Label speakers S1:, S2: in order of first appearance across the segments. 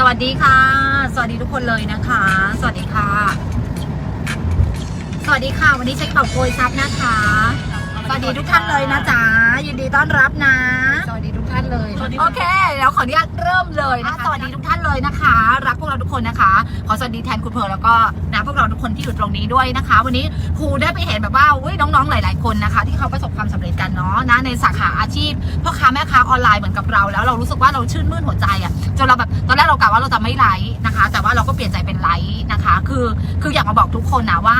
S1: สวัสดีค่ะ สวัสดีทุกคนเลยนะคะ สวัสดีค่ะ สวัสดีค่ะ วันนี้เช็คเป่าโกยซับนะคะ สวัสดีทุกท่านเลยนะจ๊ะยินดีต้อนรับนะ
S2: สวัสดีทุกท่านเลย
S1: โอเคเดี๋ยวขออนุญาตเริ่มเลยนะคะสวัสดีทุกท่านเลยนะคะ รักพวกเราทุกคนนะคะ ขอสวัสดีแทนคุณเพร์ลแล้วก็นะพวกเราทุกคนที่อยู่ตรงนี้ด้วยนะคะ วันนี้ครูได้ไปเห็นแบบว่าอุ้ยน้องๆหลาย ๆคนนะคะ ที่เขาประสบความสำเร็จกันเนาะนะในสาขาอาชีพพ่อค้าแม่ค้าออนไลน์เหมือนกับเรา แล้วเรารู้สึกว่าเราชื่นมื่นหัวใจอะ่ะจนเราแบบตอนแรกเรากะว่าเราจะไม่ไลฟ์นะคะ แต่ว่าเราก็เปลี่ยนใจเป็นไลฟ์นะคะ คือคืออยากมาบอกทุกคนนะว่า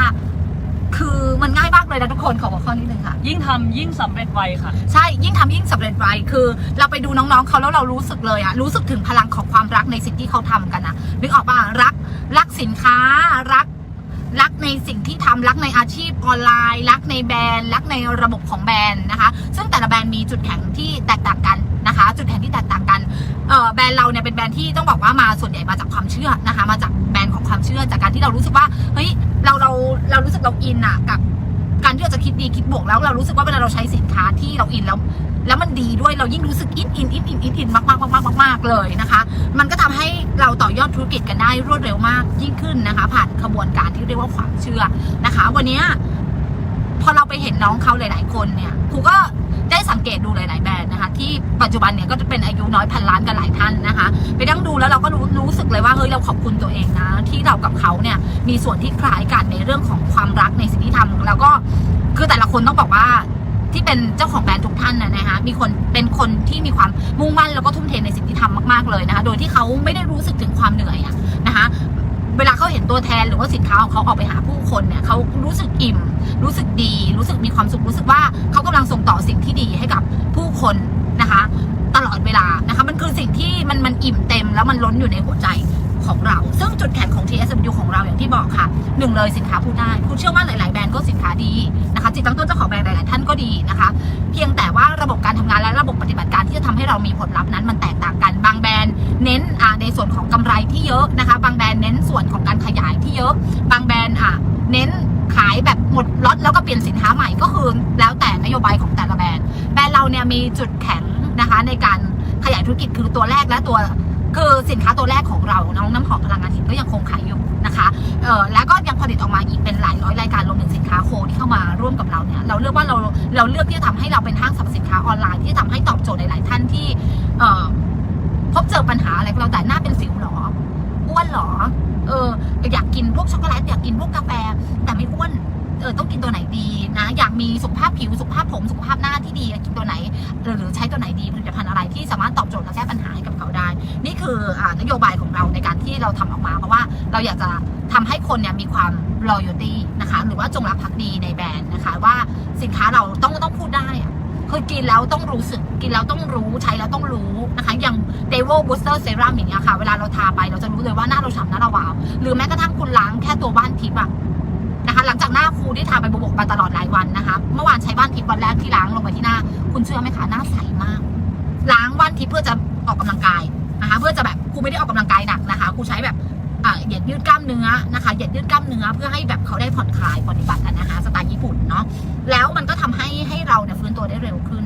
S1: คือมันง่ายมากเลยนะทุกคนขอบอกข้อนี้หนึ่งค่ะ
S2: ยิ่งทำยิ่งสำเร็จไวค่ะ
S1: ใช่ยิ่งทำยิ่งสำเร็จไวคือ เราไปดูน้องๆเขาแล้วเรารู้สึกเลยอะรู้สึกถึงพลังของความรักในสิ่งที่เขาทำกันอะนึกออกป่ะรักรักสินค้ารัก รักในสิ่งที่ทำรักในอาชีพออนไลน์ รักในแบรนด์รักในระบบของแบรนด์นะคะ ซึ่งแต่ละแบรนด์มีจุดแข็งที่แตกต่างกันนะคะ จุดแข็งที่แตกต่างกันแบรนด์เราเนี่ยเป็นแบรนด์ที่ต้องบอกว่ามาส่วนใหญ่มาจากความเชื่อนะคะ มาจากแบรนด์ของความเชื่อจากการที่เรารู้สึกว่าเฮ้ยเราเราเรารู้สึกเราอินอะกับการที่เราจะคิดดีคิดบวกแล้วเรารู้สึกว่าเวลาเราใช้สินค้าที่เราอินแล้ว แล้วมันดีด้วยเรายิ่งรู้สึกอินอินอินอินอินอินมากมากมากมากมากเลยนะคะ มันก็ทำให้เราต่อยอดธุรกิจกันได้รวดเร็วมากยิ่งขึ้นนะคะ ผ่านขบวนการที่เรียกว่าความเชื่อนะคะ วันนี้พอเราไปเห็นน้องเขาหลาย ๆ คนเนี่ยครูก็ได้สังเกตดูหลาย ๆ แบรนด์นะคะ ที่ปัจจุบันเนี่ยก็จะเป็นอายุน้อยพันล้านกันหลายท่านนะคะ ไปนั่งดูแล้วเราก็รู้รู้สึกเลยว่าเฮ้ยเราขอบคุณตัวเองนะ ที่เรากับเขาเนี่ยมีส่วนที่คล้ายกันในเรื่องของความรักในสิ่งที่ทำแล้วก็คือแต่ละคนต้องบอกว่า ที่เป็นเจ้าของแบรนด์ทุกท่านนะนะคะมีคนเป็นคนที่มีความมุ่งมั่นแล้วก็ทุ่มเทในสิ่งที่ทำมากๆเลยนะคะโดยที่เขาไม่ได้รู้สึกถึงความเหนื่อยอะนะคะเวลาเขาเห็นตัวแทนหรือว่าสินค้าของเขาออกไปหาผู้คนเนี่ยเขารู้สึกอิ่ม รู้สึกดี รู้สึกมีความสุขรู้สึกว่าเขากำลังส่งต่อสิ่งที่ดีให้กับผู้คนนะคะ ตลอดเวลานะคะมันคือสิ่งที่มันมันอิ่มเต็มแล้วมันล้นอยู่ในหัวใจ ของเรา ซึ่งจุดแข็งของ TSMU ของเราอย่างที่บอกค่ะหนึ่งเลยสินค้าพูดได้คุณเชื่อว่าหลาย ๆ แบรนด์ก็สินค้าดีนะคะจิตตั้งต้นเจ้าของแบรนด์หลาย ๆ ท่านก็ดีนะคะ เพียงแต่ว่าระบบการทำงานและระบบปฏิบัติการที่จะทำให้เรามีผลลัพธ์นั้นมันแตกต่างกันบางแบรนด์เน้นในส่วนของกำไรที่เยอะนะคะ บางแบรนด์เน้นส่วนของการขยายที่เยอะ บางแบรนด์อะเน้นขายแบบหมดล็อตแล้วก็เปลี่ยนสินค้าใหม่ก็คือแล้วแต่นโยบายของแต่ละแบรนด์แบรนด์เราเนี่ยมีจุดแข็งนะคะในการขยายธุรกิจคือตัวแรกและตัว คือสินค้าตัวแรกของเราน้องน้ำหอมพลังงานหินก็ยังคงขายอยู่นะคะเออแล้วก็ยังผลิตออกมาอีกเป็นหลายร้อยรายการรวมถึงสินค้าโคที่เข้ามาร่วมกับเราเนี่ยเราเลือกว่าเราเราเลือกที่จะทำให้เราเป็นห้างสรรพสินค้าออนไลน์ที่จะทำให้ตอบโจทย์หลายๆท่านที่เอ่อพบเจอปัญหาอะไรก็แล้วแต่หน้าเป็นสิวหรออ้วนหรอเอออยากกินพวกช็อกโกแลตอยากกินพวกกาแฟ แต่ไม่อ้วนเออต้องกินตัวไหนดีนะ อยากมีสุขภาพผิวสุขภาพผมสุขภาพหน้าที่ดีกินตัวไหน ที่เราทำออกมา เพราะว่าเราอยากจะทำให้คนเนี่ยมีความ loyalty นะคะ หรือว่าจงรักภักดีในแบรนด์นะคะ ว่าสินค้าเราต้องต้องพูดได้คือกินแล้วต้องรู้สึกกินแล้วต้องรู้ใช้แล้วต้องรู้นะคะ อย่าง d e v o Booster Serum อย่างเงี้ยค่ะ เวลาเราทาไปเราจะรู้เลยว่าหน้าเราฉ่ำหน้าเราวาว หรือแม้กระทั่งคุณล้างแค่ตัวบ้านทิพย์อะนะคะ หลังจากหน้าครูที่ทาไปบวกมาตลอดหลายวันนะคะ เมื่อวานใช้บ้านทิพย์วันแรกที่ล้างลงไปที่หน้า คุณเชื่อไหมคะหน้าใสมาก ล้างวันทิพย์เพื่อจะออกกำลังกายนะคะ เพื่อจะแบบครูไม่ได้ออกกำลัง ยืดกล้ามเนื้อนะคะเหยียดยืดกล้ามเนื้อเพื่อให้แบบเขาได้ผ่อนคลายปฏิบัตินนะคะสไตล์ญี่ปุ่นเนาะแล้วมันก็ทำให้ให้เราเนี่ยฟื้นตัวได้เร็วขึ้น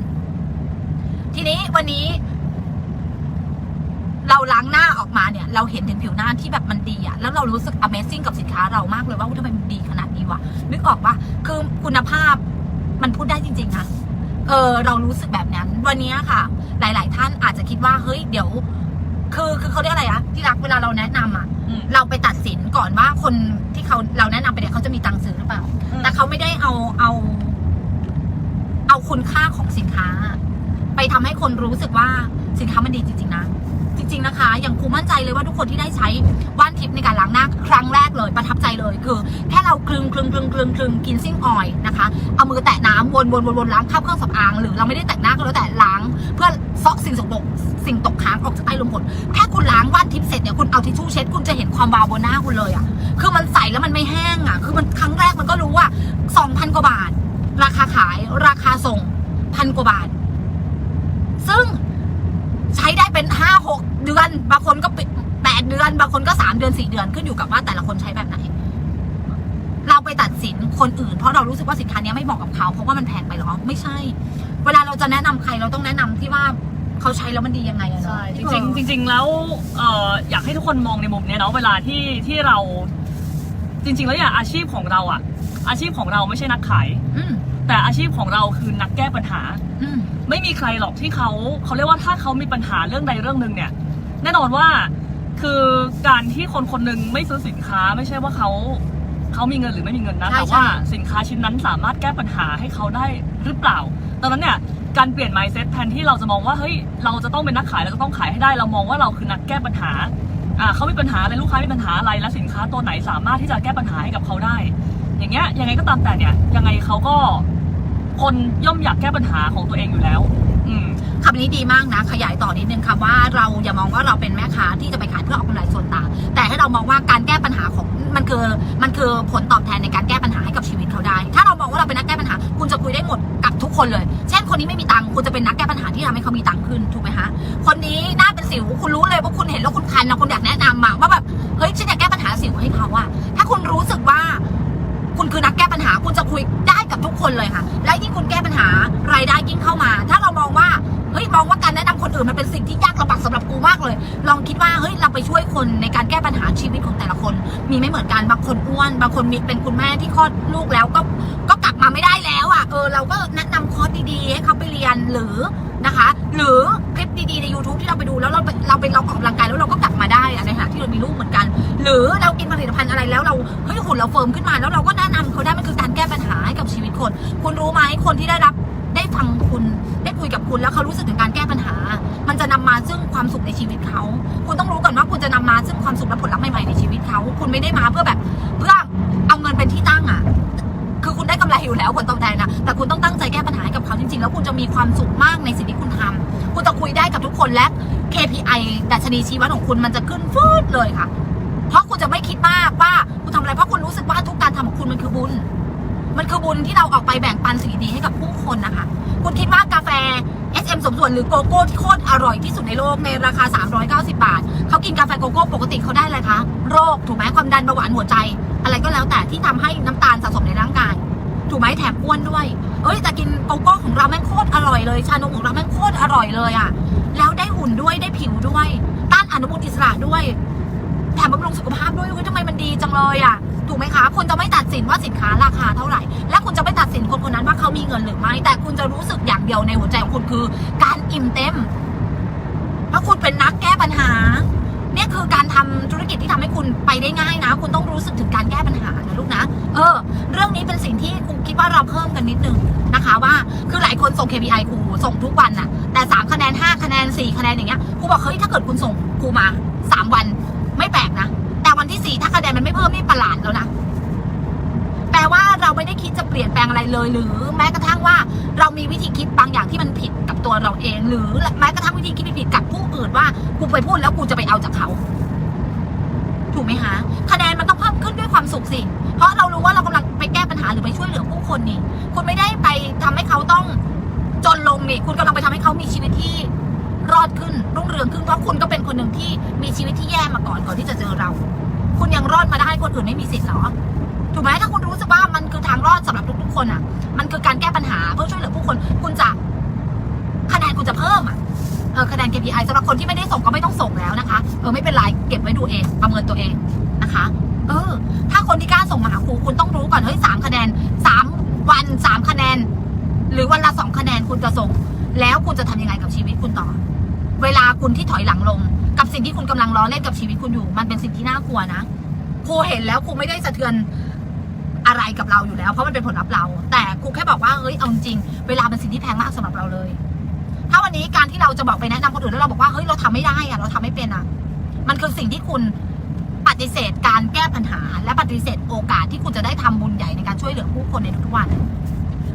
S1: ทีนี้วันนี้ เราล้างหน้าออกมาเนี่ย เราเห็นถึงผิวหน้าที่แบบมันดีอะแล้วเรารู้สึก Amazing กับสินค้าเรามากเลยว่าทำไมมันดีขนาดนี้วะนึกออกว่าคือคุณภาพมันพูดได้จริงๆนะเออเรารู้สึกแบบนั้น วันนี้ค่ะ หลาย ๆ ท่านอาจจะคิดว่าเฮ้ยเดี๋ยว คือคือเขาเรียกอะไรอะที่รักเวลาเราแนะนำอะ เราไปตัดสินก่อนว่าคนที่เขาเราแนะนำไปเนี่ยเขาจะมีตังค์ซื้อหรือเปล่าแต่เขาไม่ได้เอาเอา เอาคุณค่าของสินค้า ไปทำให้คนรู้สึกว่าสินค้ามันดีจริงๆนะจ ริง ๆ นะคะ อย่างครูมั่นใจเลยว่าทุกคนที่ได้ใช้ว่านทิพย์ในการล้างหน้าครั้งแรกเลย ประทับใจเลยคือ แค่เราคลึงคลึงคลึงคลึงคลึงกินซิ่งออยนะคะ เอามือแตะน้ำวนวนวนวนล้างคราบเครื่องสำอาง หรือเราไม่ได้แต่งหน้าก็แล้วแต่ล้าง เพื่อซอกสิ่งสกปรกสิ่งตกค้างออกจากใต้ลมฝนแค่คุณล้างว่านทิพย์เสร็จเนี่ยคุณเอาทิชชู่เช็ดคุณจะเห็นความวาวบนหน้าคุณเลยอะ่ะคือมันใสแล้วมันไม่แห้งอะ่ะคือมันครั้งแรกมันก็รู้ว่าสองพันกว่าบาท ราคาขายราคาส่งพันกว่าบาท ซึ่งใช้ได้เป็นห้าหก เดือน บางคนก็แปดเดือน บางคนก็สามเดือนสี่เดือนขึ้นอยู่กับว่าแต่ละคนใช้แบบไหน เราไปตัดสินคนอื่นเพราะเรารู้สึกว่าสินค้านี้ไม่เหมาะกับเขา เพราะว่ามันแพงไปหรอไม่ใช่ เวลาเราจะแนะนำใครเราต้องแนะนำที่ว่าเขาใช้แล้วมันดียังไงอะเนาะ
S2: ใช่จ
S1: พี่
S2: ริง
S1: เพิ
S2: ๆจริง ๆ แล้วเอ่ออยากให้ทุกคนมองในมุมเนี้ยเนาะเวลาที่ที่เรา จริง ๆ แล้วอย่างอาชีพของเราอะอาชีพของเราไม่ใช่นักขาย
S1: อืม
S2: แต่อาชีพของเราคือนักแก้ปัญหา
S1: อืม
S2: ไม่มีใครหรอกที่เขาเขาเรียกว่าถ้าเขามีปัญหาเรื่องใดเรื่องหนึ่งเนี่ย แน่นอนว่าคือการที่คนคนหนึ่งไม่ซื้อสินค้าไม่ใช่ว่าเขาเขามีเงินหรือไม่มีเงินนะ
S1: ใช่
S2: แต่ว่า
S1: ใช่
S2: สินค้าชิ้นนั้นสามารถแก้ปัญหาให้เขาได้หรือเปล่าตอนนั้นเนี่ยการเปลี่ยน mindset แทนที่เราจะมองว่าเฮ้ยเราจะต้องเป็นนักขายเราจะต้องขายให้ได้ เรามองว่าเราคือนักแก้ปัญหาอ่าเขามีปัญหาอะไรลูกค้ามีปัญหาอะไรและสินค้าตัวไหนสามารถที่จะแก้ปัญหาให้กับเขาได้ อย่างเงี้ยยังไงก็ตามแต่เนี่ยยังไงเขาก็คนย่อมอยากแก้ปัญหาของตัวเองอยู่แล้วอืม
S1: คำนี้ดีมากนะ ขยายต่อนิดนึงค่ะว่าเราอย่ามองว่าเราเป็นแม่ค้าที่จะไปขายเพื่อเอากำไรส่วนต่าง แต่ให้เรามองว่าการแก้ปัญหาของมันคือมันคือผลตอบแทนในการแก้ปัญหาให้กับชีวิตเขาได้ ถ้าเรามองว่าเราเป็นนักแก้ปัญหา คุณจะคุยได้หมดกับทุกคนเลย เช่น คนนี้ไม่มีตังคุณจะเป็นนักแก้ปัญหาที่ทำให้เขามีตังค์ขึ้นถูกไหมคะคนนี้หน้าเป็นสิวคุณรู้เลยว่าคุณเห็นแล้วคุณคันนะคุณอยากแนะนำอะว่าแบบเฮ้ยฉันอยากแก้ปัญหาสิวให้เขาอะถ้าคุณรู้สึกว่า คุณคือนักแก้ปัญหาคุณจะคุยได้กับทุกคนเลยค่ะ และยิ่งคุณแก้ปัญหารายได้ยิ่งเข้ามา ถ้าเรามองว่าเฮ้ยมองว่าการแนะนำคนอื่นมันเป็นสิ่งที่ยากลำบากสำหรับกูมากเลย ลองคิดว่าเฮ้ยเราไปช่วยคนในการแก้ปัญหาชีวิตของแต่ละคน มีไม่เหมือนกันบางคนอ้วน บางคนมีเป็นคุณแม่ที่คลอดลูกแล้วก็ก็กลับมาไม่ได้แล้วอะเออเราก็แนะนำคอร์สดีๆให้เขาไปเรียนหรือนะคะ หรือคลิปดีๆใน YouTube ที่เราไปดูแล้วเราไปเราไปลองออกกำลังกายแล้วเราก็กลับมาได้อะในขณะที่เรามีลูกเหมือนกัน หรือเรากินผลิตภัณฑ์อะไรแล้วเราเฮ้ยหุ่นเราเฟิร์มขึ้นมาแล้วเราก็ นะนำเขาได้มันคือการแก้ปัญหาให้กับชีวิตคน คุณรู้ไหมคนที่ได้รับได้ฟังคุณได้คุยกับคุณแล้วเขารู้สึกถึงการแก้ปัญหา มันจะนำมาซึ่งความสุขในชีวิตเขา คุณต้องรู้ก่อนว่าคุณจะนำมาซึ่งความสุขและผลลัพธ์ใหม่ๆในชีวิตเขา คุณไม่ได้มาเพื่อแบบเพื่อเอาเงินเป็นที่ตั้งอะ คือคุณได้กำไรอยู่แล้วผลตอบแทนนะแต่คุณต้องตั้งใจแก้ปัญหาให้กับเขาจริงๆ แล้วคุณจะมีความสุขมากในสิ่งที่คุณทำคุณจะคุยได้กับทุกคนและ KPI ดัชนีชีวัดของคุณมันจะขึ้นฟืดเลยค่ะ เพราะคุณจะไม่คิดมากว่า ทำอะไรเพราะคุณรู้สึกว่าทุกการทำของคุณมันคือบุญ มันคือบุญที่เราออกไปแบ่งปันสิ่งดีให้กับผู้คนนะคะ คุณคิดว่ากาแฟ SM สมส่วนหรือโกโก้ที่โคตรอร่อยที่สุดในโลกในราคา 390 บาท เขากินกาแฟโกโก้ปกติเขาได้อะไรคะ โรคถูกไหมความดันเบาหวานหัวใจ อะไรก็แล้วแต่ที่ทำให้น้ำตาลสะสมในร่างกาย ถูกไหมแถมอ้วนด้วย เอ้ยแต่กินโกโก้ของเราแม่งโคตรอร่อยเลยชานมของเราแม่งโคตรอร่อยเลยอะแล้วได้หุ่นด้วยได้ผิวด้วย ต้านอนุมูลอิสระด้วย มบำรุงสุขภาพด้วยเฮ้ยทำไมมันดีจังเลยอะถูกไหมคะคุณจะไม่ตัดสินว่าสินค้าราคาเท่าไหร่ และคุณจะไม่ตัดสินคนคนนั้นว่าเขามีเงินหรือไม่ แต่คุณจะรู้สึกอย่างเดียวในหัวใจของคุณคือ การอิ่มเต็ม เพราะคุณเป็นนักแก้ปัญหา เนี่ยคือการทำธุรกิจที่ทำให้คุณไปได้ง่ายนะ คุณต้องรู้สึกถึงการแก้ปัญหานะลูกนะ เออ เรื่องนี้เป็นสิ่งที่ครูคิดว่าเราเพิ่มกันนิดนึงนะคะว่า คือหลายคนส่ง KPI ครูส่งทุกวันน่ะแต่3คะแนน5คะแนน4คะแนนอย่างเงี้ยครูบอกเฮ้ยถ้าเกิดคุณส่งครูมา3วัน ไม่แปลกนะ แต่วันที่4ถ้าคะแนนมันไม่เพิ่มนี่ประหลาดแล้วนะแปลว่าเราไม่ได้คิดจะเปลี่ยนแปลงอะไรเลย หรือแม้กระทั่งว่า เรามีวิธีคิดบางอย่างที่มันผิดกับตัวเราเอง หรือแม้กระทั่งวิธีคิดผิดกับผู้อื่นว่ากูไปพูดแล้วกูจะไปเอาจากเขา ถูกไหมคะคะแนนมันต้องเพิ่มขึ้นด้วยความสุขสิ เพราะเรารู้ว่าเรากำลังไปแก้ปัญหาหรือไปช่วยเหลือผู้คนนี่ คุณไม่ได้ไปทำให้เขาต้องจนลงนี่ คุณกำลังไปทำให้เขามีชีวิตที่ รอดขึ้นรุ่งเรืองขึ้นเพราะคุณก็เป็นคนหนึ่งที่มีชีวิตที่แย่มาก่อนก่อนที่จะเจอเรา คุณยังรอดมาได้คนอื่นไม่มีสิทธิ์หรอถูกไหมถ้าคุณรู้สึกว่ามันคือทางรอดสำหรับทุกๆคนอะ มันคือการแก้ปัญหาเพื่อช่วยเหลือผู้คนคุณจะคะแนนคุณจะเพิ่มอะเออคะแนน KPI สำหรับคนที่ไม่ได้ส่งก็ไม่ต้องส่งแล้วนะคะเออไม่เป็นไรเก็บไว้ดูเองประเมินตัวเองนะคะ เออ ถ้าคนที่กล้าส่งมาหาครูคุณต้องรู้ก่อนเฮ้ยสามคะแนนสามวันสามคะแนน หรือวันละสองคะแนนคุณจะส่ง แล้วคุณจะทำยังไงกับชีวิตคุณต่อ คุณที่ถอยหลังลง กับสิ่งที่คุณกำลังล้อเล่นกับชีวิตคุณอยู่ มันเป็นสิ่งที่น่ากลัวนะครูเห็นแล้วครูไม่ได้สะเทือนอะไรกับเราอยู่แล้ว เพราะมันเป็นผลลัพธ์เรา แต่ครูแค่บอกว่าเฮ้ยเอาจริง เวลาเป็นสิ่งที่แพงมากสำหรับเราเลย ถ้าวันนี้การที่เราจะบอกไปแนะนำคนอื่นแล้วเราบอกว่าเฮ้ยเราทำไม่ได้อะเราทำไม่เป็นอะมันคือสิ่งที่คุณปฏิเสธการแก้ปัญหา และปฏิเสธโอกาสที่คุณจะได้ทำบุญใหญ่ในการช่วยเหลือผู้คนในทุกวัน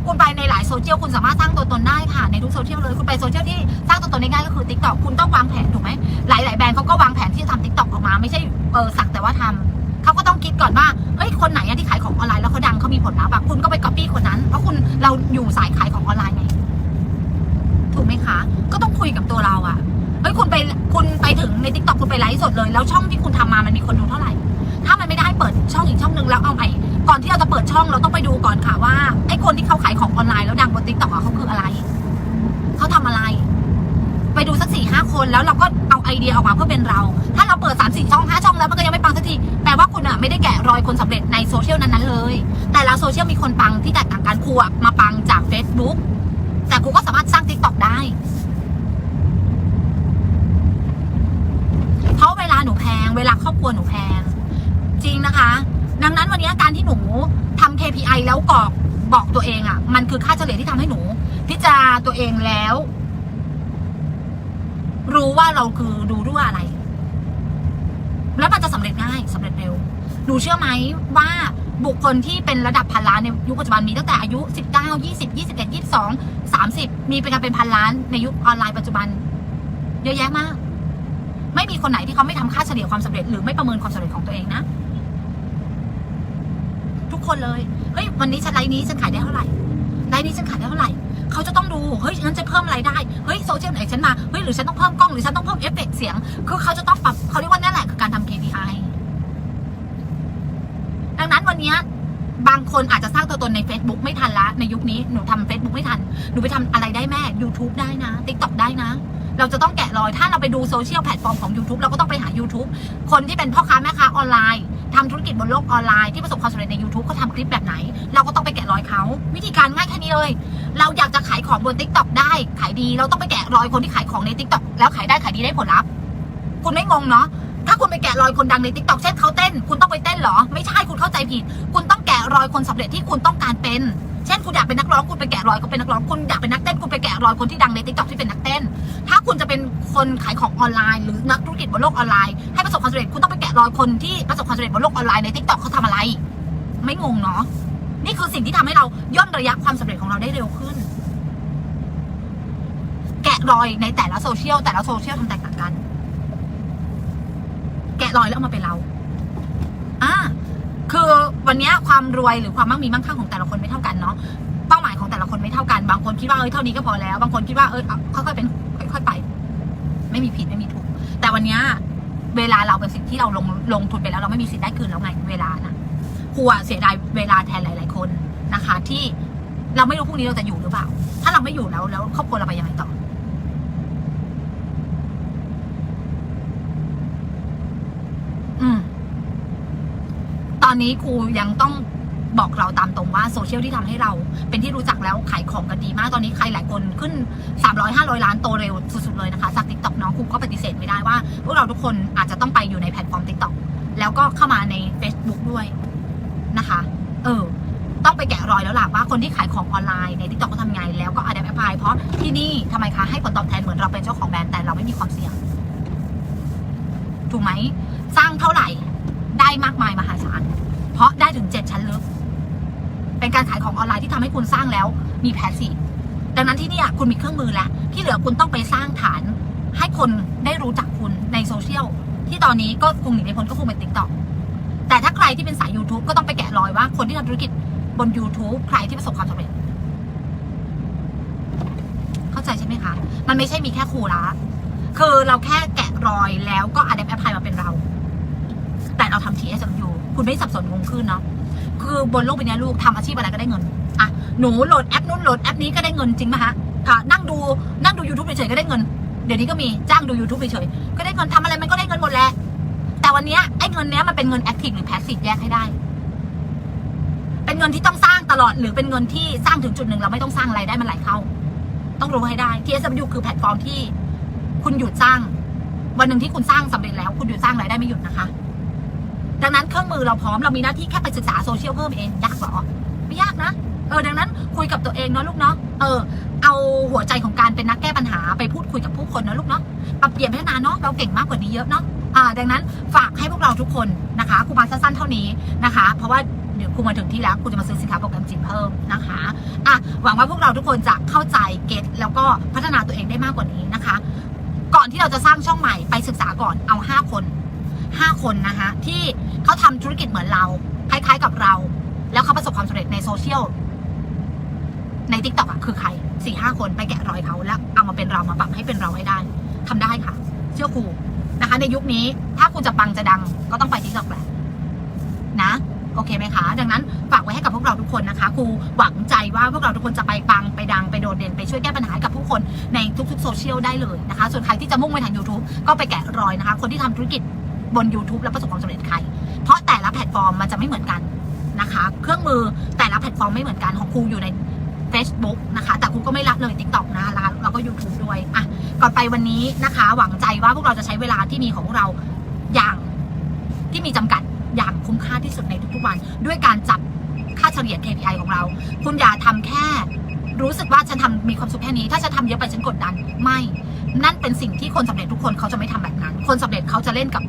S1: คุณไปในหลายโซเชียลคุณสามารถสร้างตัวตนได้ค่ะในทุกโซเชียลเลยคุณไปโซเชียลที่สร้างตัวตนได้ง่ายก็คือ t ิ k t o k คุณต้องวางแผนถูกไหมหลาย ๆ แบรนด์เขาก็วางแผนที่จะทำ t ิ k t o k ออกมาไม่ใช่เออสักแต่ว่าทำเขาก็ต้องคิดก่อนว่าเฮ้ยคนไหนที่ขายของออนไลน์แล้วเขาดังเขามีผลลัพธ์คุณก็ไปก๊อปปี้คนนั้นเพราะคุณเราอยู่สายขายของออนไลน์ไงถูกไหมคะ ก็ต้องคุยกับตัวเราอะเฮ้ยคุณไปคุณไปถึงในทิกตอกคุณไปไลฟ์สดเลย แล้วช่องที่คุณทำมามันมีคนดูเท่าไหร่ ถ้ามันไม่ได้เปิดช่องอีกช่องหนึ่งแล้วเอาใหม่ ก่อนที่เราจะเปิดช่องเราต้องไปดูก่อนค่ะว่าไอ้คนที่เขาขายของออนไลน์แล้วดังบนทิกตอกเขาคืออะไร เขาทำอะไร ไปดูสักสี่ห้าคนแล้วเราก็เอาไอเดียออกมาเพื่อเป็นเรา ถ้าเราเปิดสามสี่ช่องห้าช่องแล้วมันก็ยังไม่ปังสักทีแปลว่าคุณอะไม่ได้แกะรอยคนสำเร็จในโซเชียลนั้นๆเลย แต่ละโซเชียลมีคนปังที่แตกต่างกันครูอะมาปังจาก Facebook แต่ครูก็สามารถสร้าง t ิ k t o k ได้เพราะเวลาหนูแพง เวลาครอบครัวหนูแพง จริงนะคะ ดังนั้นวันนี้การที่หนูทำ KPI แล้วกรอกบอกตัวเองอะ่ะ มันคือค่าเฉลี่ยที่ทำให้หนู พิจารณาตัวเองแล้ว รู้ว่าเราคือดูด้วยอะไร แล้วมันจะสำเร็จง่ายสำเร็จเร็ว หนูเชื่อไหมว่าบุคคลที่เป็นระดับพันล้านในยุคปัจจุบันมีตั้งแต่อายุ 19 20 21 22 30 มีเป็นกันเป็นพันล้านในยุคออนไลน์ปัจจุบัน เยอะแยะมาก ไม่มีคนไหนที่เขาไม่ทำค่าเฉลี่ยความสำเร็จหรือไม่ประเมินความสำเร็จของตัวเองนะ คนเลย เฮ้ย วันนี้ฉันไลน์นี้ฉันขายได้เท่าไหร่ ไลน์นี้ฉันขายได้เท่าไหร่ เขาจะต้องดู เฮ้ยฉันจะเพิ่มรายได้ เฮ้ย โซเชียลไหนฉันมา เฮ้ย หรือฉันต้องเพิ่มกล้อง หรือฉันต้องเพิ่มเอฟเฟกต์เสียง คือเขาจะต้องปรับ เขาเรียกว่านั่นแหละคือการทำ KPI ดังนั้นวันนี้บางคนอาจจะสร้างตัวตนใน Facebook ไม่ทันละ ในยุคนี้หนูทำ Facebook ไม่ทัน หนูไปทำอะไรได้แม่ YouTube ได้นะ TikTok ได้นะ เราจะต้องแกะรอย ถ้าเราไปดูโซเชียลแพลตฟอร์มของ YouTube เราก็ต้องไปหา YouTube คนที่เป็นพ่อค้าแม่ค้าออนไลน์ ทำธุรกิจบนโลกออนไลน์ที่ประสบความสำเร็จใน YouTube เขาทำคลิปแบบไหน เราก็ต้องไปแกะรอยเขา วิธีการง่ายแค่นี้เลย เราอยากจะขายของบน TikTok ได้ ขายดีเราต้องไปแกะรอยคนที่ขายของใน TikTok แล้วขายได้ขายดีได้ผลลัพธ์คุณไม่งงเนาะถ้าคุณไปแกะรอยคนดังใน TikTok เช่นเขาเต้น คุณต้องไปเต้นเหรอ ไม่ใช่คุณเข้าใจผิด คุณต้องแกะรอยคนสำเร็จที่คุณต้องการเป็น เช่นคุณอยากเป็นนักร้องคุณไปแกะรอยก็เป็นนักร้องคุณอยากเป็นนักเต้นคุณไปแกะรอยคนที่ดังใน TikTok ที่เป็นนักเต้น ถ้าคุณจะเป็นคนขายของออนไลน์ หรือนักธุรกิจบนโลกออนไลน์ให้ประสบความสำเร็จคุณต้องไปแกะรอยคนที่ประสบความสำเร็จบนโลกออนไลน์ใน TikTok เขาทำอะไร ไม่งงเนาะนี่คือสิ่งที่ทำให้เราย่นระยะความสำเร็จของเราได้เร็วขึ้น แกะรอยในแต่ละโซเชียลแต่ละโซเชียลทำแตกต่างกัน แกะรอยแล้วเอามาเป็นเราอ่า วันนี้ความรวยหรือความมั่งมีมั่งคั่งของแต่ละคนไม่เท่ากันเนาะเป้าหมายของแต่ละคนไม่เท่ากันบางคนคิดว่าเอ้ยเท่านี้ก็พอแล้ว บางคนคิดว่าเอ้ยค่อยๆเป็นค่อยๆไป ไม่มีผิดไม่มีถูก แต่วันนี้เวลาเราเป็นสิ่งที่เราลงลงทุนไปแล้วเราไม่มีสิทธิ์ได้คืนแล้วไงเวลานะครูเสียดายเวลาแทนหลาย ๆ คนนะคะ ที่เราไม่รู้พรุ่งนี้เราจะอยู่หรือเปล่า ถ้าเราไม่อยู่แล้วแล้วครอบครัวเราไปยังไงต่อม ต อนนี้ครูยังต้องบอกเราตามตรงว่าโซเชียลที่ทำให้เรา เป็นที่รู้จักแล้วขายของกันดีมากตอนนี้ใครหลายคนขึ้น 300 500 ล้านโตเร็วสุดๆเลยนะคะ จาก TikTok เนาะครูก็ปฏิเสธไม่ได้ว่า พวกเราทุกคนอาจจะต้องไปอยู่ในแพลตฟอร์ม TikTok แล้วก็เข้ามาใน Facebook ด้วยนะคะ เออ ต้องไปแกะรอยแล้วล่ะว่าคนที่ขายของออนไลน์ใน TikTok เขาทำไงแล้วก็ Adapt Apply เพราะที่นี่ทำไมคะให้ผลตอบแทนเหมือนเราเป็นเจ้าของแบรนด์แต่เราไม่มีความเสี่ยง ถูกไหมสร้างเท่าไหร่ ได้มากมายมหาศาล เพราะได้ถึงเจ็ดชั้นลึก เป็นการขายของออนไลน์ที่ทำให้คุณสร้างแล้วมีแพสซีฟดังนั้นที่นี่คุณมีเครื่องมือแล้ว ที่เหลือคุณต้องไปสร้างฐาน ให้คนได้รู้จักคุณในโซเชียลที่ตอนนี้ก็คงหนีไม่พ้นก็คงเป็นติ๊กต็อกแต่ถ้าใครที่เป็นสาย YouTube ก็ต้องไปแกะรอยว่า คนที่ทำธุรกิจบน YouTube ใครที่ประสบความสำเร็จ เข้าใจใช่ไหมคะ มันไม่ใช่มีแค่ครูละคือเราแค่แกะรอยแล้วก็ Adapt Apply มาเป็นเรา แต่เราทำ TSMU คุณไม่สับสนงงขึ้นเนาะคือบนโลกใบนี้ลูกทำอาชีพอะไรก็ได้เงินอะหนูโหลดแอปนู้นโหลดแอปนี้ก็ได้เงินจริงไหมคะอะนั่งดูนั่งดู YouTube เฉยๆก็ได้เงิน เดี๋ยวนี้ก็มีจ้างดู YouTube เฉยๆก็ได้เงินทำอะไรมันก็ได้เงินหมดแหละแต่วันนี้ไอ้เงินเนี้ยมันเป็นเงินแอคทีฟหรือแพสซีฟแยกให้ได้ เป็นเงินที่ต้องสร้างตลอดหรือเป็นเงินที่สร้างถึงจุดหนึ่งเราไม่ต้องสร้างอะไรได้มันไหลเข้า ต้องรู้ให้ได้ TSMU คือแพลตฟอร์มที่ คุณหยุดสร้าง วันหนึ่งที่คุณสร้างสำเร็จแล้ว คุณหยุดสร้างรายได้ไม่หยุดนะคะ ดังนั้นเครื่องมือเราพร้อมเรามีหน้าที่แค่ไปศึกษาโซเชียลเพิ่มเองยากหรอไม่ยากนะเออดังนั้นคุยกับตัวเองเนาะลูกเนาะเออเอาหัวใจของการเป็นนักแก้ปัญหาไปพูดคุยกับผู้คนเนะลูกเนาะปรับเปลี่ยนพัฒนาเนาะเราเก่งมากกว่านี้เยอะเนาะอ่าดังนั้นฝากให้พวกเราทุกคนนะคะครูมาสั้นๆเท่านี้นะคะ เพราะว่าเดี๋ยวครูมาถึงที่แล้วครูจะมาซื้อสินค้าโปรแกรมจิมเพิ่มนะคะอะหวังว่าพวกเราทุกคนจะเข้าใจเก็ตแล้วก็พัฒนาตัวเองได้มากกว่านี้นะคะ ก่อนที่เราจะสร้างช่องใหม่ไปศึกษาก่อนเอาห้าคนห้าคนนะคะที่ เขาทำธุรกิจเหมือนเรา คล้ายๆกับเรา แล้วเขาประสบความสำเร็จในโซเชียลในทิกตอกอะคือใครสี่ห้าคนไปแกะรอยเขาแล้วเอามาเป็นเรามาปรับให้เป็นเราให้ได้ทำได้ค่ะ เชื่อครูนะคะ ในยุคนี้ถ้าคุณจะปังจะดังก็ต้องไปทิกตอกแหละนะโอเคไหมคะ ดังนั้นฝากไว้ให้กับพวกเราทุกคนนะคะ ครูหวังใจว่าพวกเราทุกคนจะไปปังไปดังไปโดดเด่นไปช่วยแก้ปัญหากับผู้คนในทุกๆโซเชียลได้เลยนะคะ ส่วนใครที่จะมุ่งไปทาง YouTube ก็ไปแกะรอยนะคะ คนที่ทำธุรกิจบน YouTube แล้วประสบความสำเร็จใคร ละแพลตฟอร์มมันจะไม่เหมือนกันนะคะ เครื่องมือแต่ละแพลตฟอร์มไม่เหมือนกันของครูอยู่ใน Facebook นะคะ แต่ครูก็ไม่ละเลย TikTok นะคะแล้วแล้วก็ YouTube ด้วยอะก่อนไปวันนี้นะคะ หวังใจว่าพวกเราจะใช้เวลาที่มีของพวกเราอย่างที่มีจำกัดอย่างคุ้มค่าที่สุดในทุกๆวัน ด้วยการจับค่าเฉลี่ย KPI ของเรา คุณอย่าทำแค่รู้สึกว่าฉันทำมีความสุขแค่นี้ ถ้าฉันทำเยอะไปฉันกดดัน ไม่ นั่นเป็นสิ่งที่คนสำเร็จทุกคนเขาจะไม่ทำแบบนั้น คนสำเร็จเขาจะเล่นกับ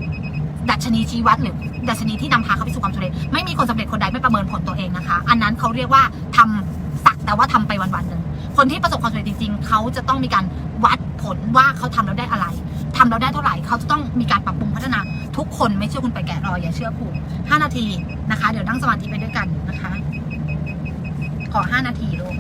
S1: ดัชนีชี้วัดหรือดัชนีที่นำพาเขาไปสู่ความสำเร็จไม่มีคนสำเร็จคนใดไม่ประเมินผลตัวเองนะคะ อันนั้นเขาเรียกว่าทำสักแต่ว่าทำไปวันๆหนึ่งคนที่ประสบความสำเร็จจริง ๆ เขาจะต้องมีการวัดผลว่าเขาทำแล้วได้อะไรทำแล้วได้เท่าไหร่เขาจะต้องมีการปรับปรุงพัฒนา ทุกคนไม่เชื่อคุณไปแกะรอยอย่าเชื่อครู5นาทีนะคะ เดี๋ยวนั่งสมาธิไปด้วยกันนะคะ ขอ 5 นาทีลูก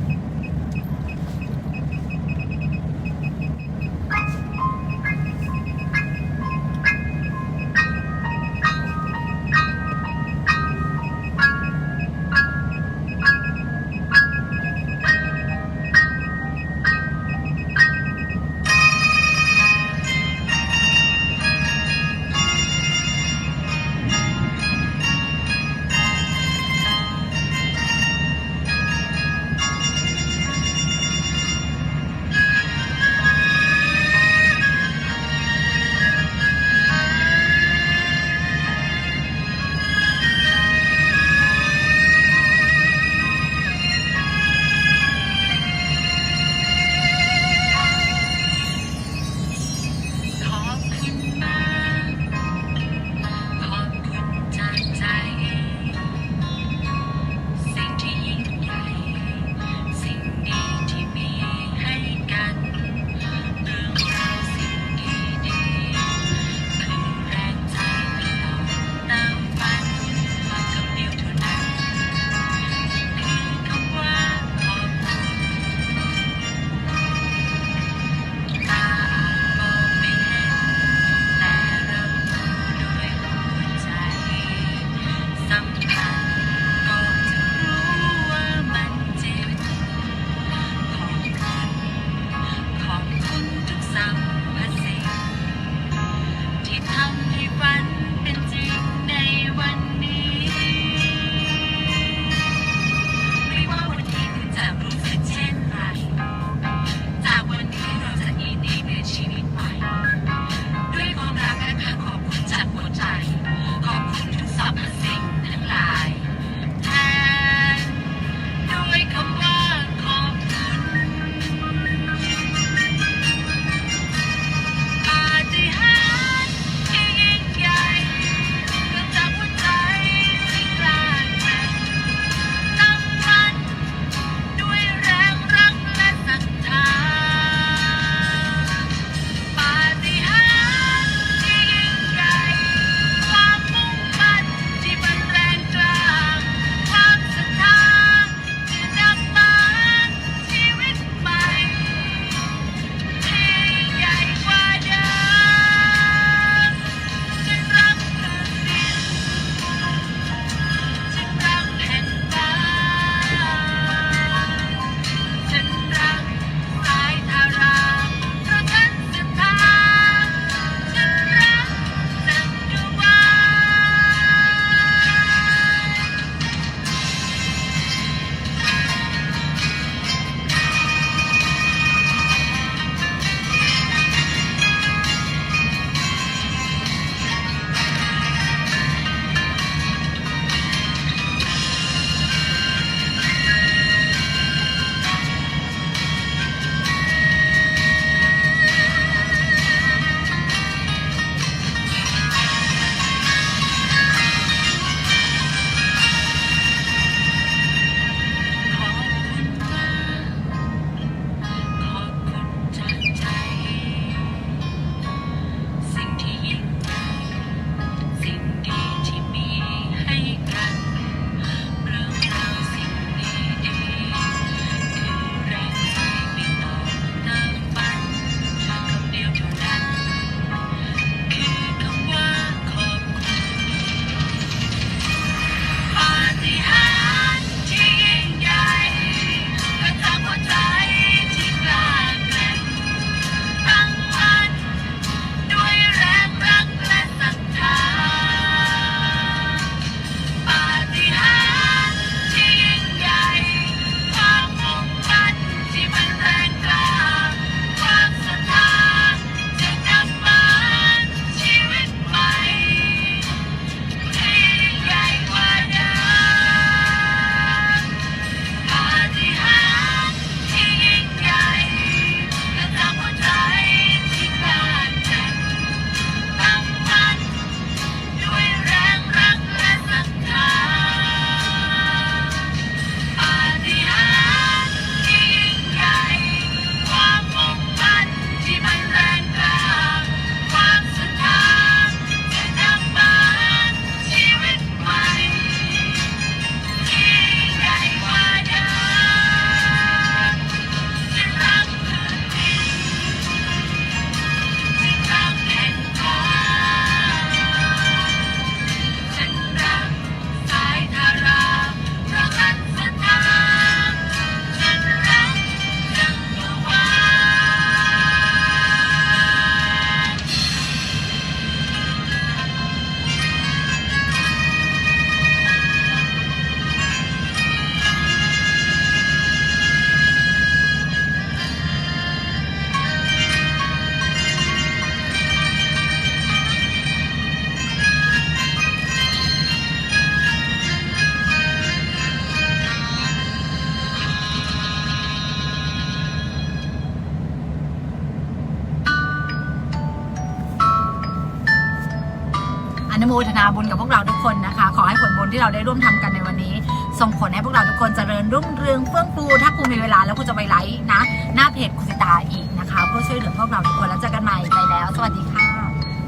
S1: ทนาบุญกับพวกเราทุกคนนะคะ ขอให้ผลบุญที่เราได้ร่วมทำกันในวันนี้ ส่งผลให้พวกเราทุกคนเจริญรุ่งเรืองเฟื่องฟูถ้าคุณมีเวลาแล้วคุณจะไปไลฟ์นะ หน้าเพจคุณสิตาอีกนะคะเพื่อช่วยเหลือพวกเราทุกคนแล้วเจอกันใหม่ไปแล้ว สวัสดีค่ะ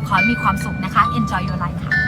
S1: ขอให้มีความสุขนะคะ enjoy your life ค่ะ